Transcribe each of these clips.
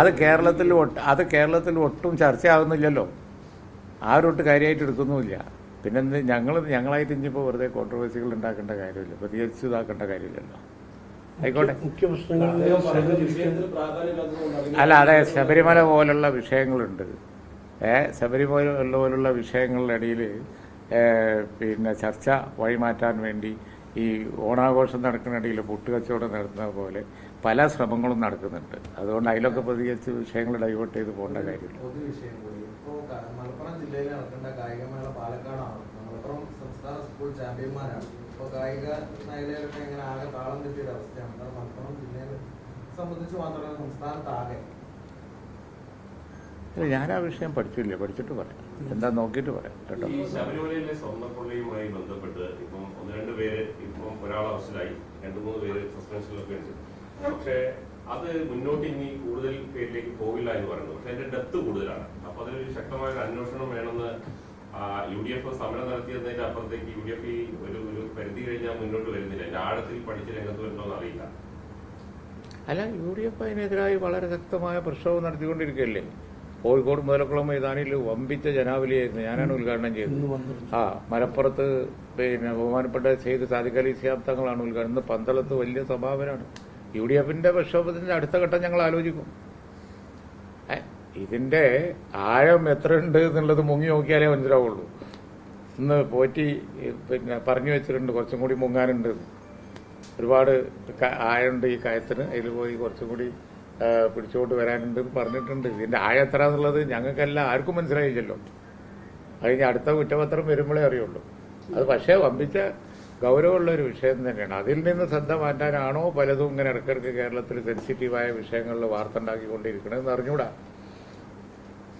അത് കേരളത്തിൽ അത് കേരളത്തിൽ ഒട്ടും ചർച്ചയാകുന്നില്ലല്ലോ ആരൊട്ട് കാര്യമായിട്ട് എടുക്കുന്നുമില്ല. പിന്നെ ഞങ്ങൾ ഞങ്ങളായിട്ട് ഇനിയിപ്പോൾ വെറുതെ കോൺട്രവേഴ്സികൾ ഉണ്ടാക്കേണ്ട കാര്യമില്ല. പ്രതികരിച്ചു ഇതാക്കേണ്ട കാര്യമില്ലല്ലോ. ആയിക്കോട്ടെ. അല്ല അതെ ശബരിമല പോലുള്ള വിഷയങ്ങളുണ്ട്. ഏ ശബരിമല പോലുള്ള വിഷയങ്ങളുടെ ഇടയിൽ പിന്നെ ചർച്ച വഴിമാറ്റാൻ വേണ്ടി ഈ ഓണാഘോഷം നടക്കുന്നിടയിൽ പൊട്ടുകച്ചവടം നടത്തുന്ന പോലെ പല ശ്രമങ്ങളും നടക്കുന്നുണ്ട്. അതുകൊണ്ട് അതിലൊക്കെ പ്രതികരിച്ച് വിഷയങ്ങൾ ഡൈവേർട്ട് ചെയ്ത് പോകേണ്ട കാര്യമില്ല. പൊതു വിഷയം കൂടി. ഇപ്പോ ക- മലപ്പുറം ജില്ലയിൽ നടക്കേണ്ട കായികമേള പാലക്കാടാണ്. മലപ്പുറം സംസ്ഥാന സ്കൂൾ ചാമ്പ്യന്മാരാണ്. ഇപ്പൊ കായിക മേഖലയിലൊക്കെ ഇങ്ങനെ ആകെ താളം തെറ്റിയൊരു അവസ്ഥയാണ്. കാരണം മലപ്പുറം ജില്ലയെ സംബന്ധിച്ച് മാത്രമല്ല സംസ്ഥാനത്താകെ. ഇല്ല, ഞാൻ ആ വിഷയം പഠിച്ചില്ല പഠിച്ചിട്ട് പറയാം. എന്താ നോക്കിയിട്ട് പറയാം. കേട്ടോ? ഈ ശബരിമലയിലെ സ്വർണക്കൊള്ളയുമായി ബന്ധപ്പെട്ട് ഇപ്പം ഒന്ന് രണ്ട് പേര് ഇപ്പം ഒരാൾ അറസ്റ്റിലായി രണ്ടു മൂന്ന് പേര് സസ്പെൻഷനിലൊക്കെ ഉണ്ട് പക്ഷേ അത് മുന്നോട്ട് ഇനി കൂടുതൽ പേരിലേക്ക് പോകില്ല എന്ന് പറയുന്നു പക്ഷെ അതിന്റെ ഡെപ്ത് കൂടുതലാണ്. അപ്പൊ അതിലൊരു ശക്തമായ ഒരു അന്വേഷണം വേണമെന്ന് യു ഡി എഫ് സമരം നടത്തിയതിന്റെ അപ്പുറത്തേക്ക് യു ഡി എഫ് ഒരു ഒരു പരിധി കഴിഞ്ഞാൽ മുന്നോട്ട് വരുന്നില്ല. എന്റെ ആഴത്തിൽ പഠിച്ച് രംഗത്ത് വരുന്നോ എന്ന് അറിയില്ല. അല്ല യു ഡി എഫ് അതിനെതിരായി വളരെ ശക്തമായ പ്രക്ഷോഭം നടത്തിക്കൊണ്ടിരിക്കുകയല്ലേ? കോഴിക്കോട് മുതലക്കുളം മൈതാനിയിൽ വമ്പിച്ച ജനാവലിയായിരുന്നു. ഞാനാണ് ഉദ്ഘാടനം ചെയ്തത്. ആ മലപ്പുറത്ത് പിന്നെ ബഹുമാനപ്പെട്ട സെയ്ദ് സാദിഖ് അലി സിയാബ് തങ്ങളാണ് ഉദ്ഘാടനം. ഇന്ന് പന്തളത്ത് വലിയ സമാപനമാണ് യു ഡി എഫിന്റെ പ്രക്ഷോഭത്തിന്റെ അടുത്ത ഘട്ടം ഞങ്ങൾ ആലോചിക്കും. ഇതിന്റെ ആഴം എത്ര ഉണ്ട് എന്നുള്ളത് മുങ്ങി നോക്കിയാലേ മനസ്സിലാവുള്ളൂ. ഇന്ന് പോറ്റി പിന്നെ പറഞ്ഞു വെച്ചിട്ടുണ്ട് കുറച്ചും കൂടി മുങ്ങാനുണ്ട്. ഒരുപാട് ആഴമുണ്ട് ഈ കയത്തിന്. അതിൽ പോയി കുറച്ചും കൂടി പിടിച്ചുകൊണ്ട് വരാനുണ്ട് പറഞ്ഞിട്ടുണ്ട്. ഇതിന്റെ ആഴം എത്ര എന്നുള്ളത് ഞങ്ങൾക്കെല്ലാം ആർക്കും മനസ്സിലായില്ലല്ലോ. കഴിഞ്ഞ അടുത്ത കുറ്റപത്രം വരുമ്പോഴേ അറിയുള്ളൂ. അത് പക്ഷേ വമ്പിച്ച ഗൗരവമുള്ള ഒരു വിഷയം തന്നെയാണ്. അതിൽ നിന്ന് ശ്രദ്ധ മാറ്റാനാണോ പലതും ഇങ്ങനെ ഇടയ്ക്കിടയ്ക്ക് കേരളത്തിൽ സെൻസിറ്റീവായ വിഷയങ്ങളിൽ വാർത്ത ഉണ്ടാക്കിക്കൊണ്ടിരിക്കണമെന്ന് അറിഞ്ഞൂടാ.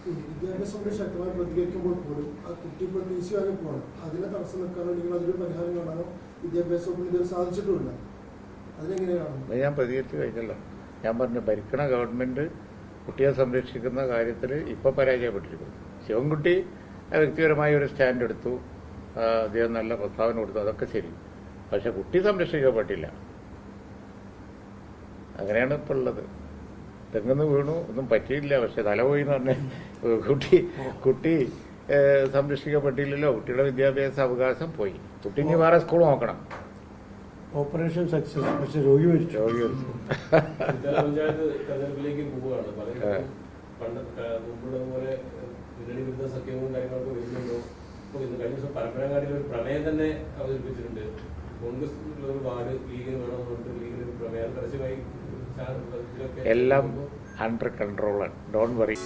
ഈ വിദ്യാഭ്യാസം ശക്തമായി പ്രതികരിക്കുമ്പോൾ പോലും ആ കുട്ടി ഇപ്പോൾ ടി പോകണം. അതിനെ തടസ്സം നിൽക്കാനോ നിങ്ങൾ അതിലൊരു പരിഹാരം കാണാനോ വിദ്യാഭ്യാസ വകുപ്പിന് ഇതുവരെ സാധിച്ചിട്ടുമില്ല. അതിനെങ്ങനെയാണ്? ഞാൻ പ്രതികരിച്ചു കഴിഞ്ഞല്ലോ. ഞാൻ പറഞ്ഞു ഭരിക്കണ ഗവൺമെന്റ് കുട്ടിയെ സംരക്ഷിക്കുന്ന കാര്യത്തിൽ ഇപ്പൊ പരാജയപ്പെട്ടിരിക്കുന്നു. ശിവൻകുട്ടി വ്യക്തിപരമായി ഒരു സ്റ്റാൻഡ് എടുത്തു. അദ്ദേഹം നല്ല പ്രസ്താവന കൊടുത്തു. അതൊക്കെ ശരി. പക്ഷെ കുട്ടി സംരക്ഷിക്കപ്പെട്ടില്ല. അങ്ങനെയാണ് ഇപ്പോൾ ഉള്ളത്. തെങ്ങുന്ന് വീണു ഒന്നും പറ്റിയില്ല. പക്ഷെ തല പോയി എന്ന് പറഞ്ഞ കുട്ടി കുട്ടി സംരക്ഷിക്കപ്പെട്ടില്ലല്ലോ. കുട്ടിയുടെ വിദ്യാഭ്യാസ അവകാശം പോയി. കുട്ടി ഇനി വേറെ സ്കൂൾ നോക്കണം. ഓപ്പറേഷൻ സക്സസ് പക്ഷെ രോഗി മരിച്ചു. രോഗി മരിച്ചു. പഞ്ചായത്ത് തെരഞ്ഞെടുപ്പിലേക്ക് പോവുകയാണ്. പലരും പണ്ട് ക- മുമ്പുള്ളത് പോലെ മുന്നണി വിരുദ്ധ സഖ്യങ്ങളും കാര്യങ്ങളൊക്കെ വരുന്നുണ്ടോ. ഇപ്പോൾ ഇന്ന് കഴിഞ്ഞ ദിവസം പരമ്പരാങ്ങാടിയിൽ ഒരു പ്രമേയം തന്നെ അവതരിപ്പിച്ചിട്ടുണ്ട്. കോൺഗ്രസ് ഒരു വാർഡ് ലീഗിന് വേണമെന്ന് പറഞ്ഞിട്ട് ലീഗിന് ഒരു പ്രമേയം പരസ്യമായി ചാനൽ ഇതിലൊക്കെ എല്ലാം അണ്ടർ കൺട്രോളാണ് ഡോണ്ട് വറി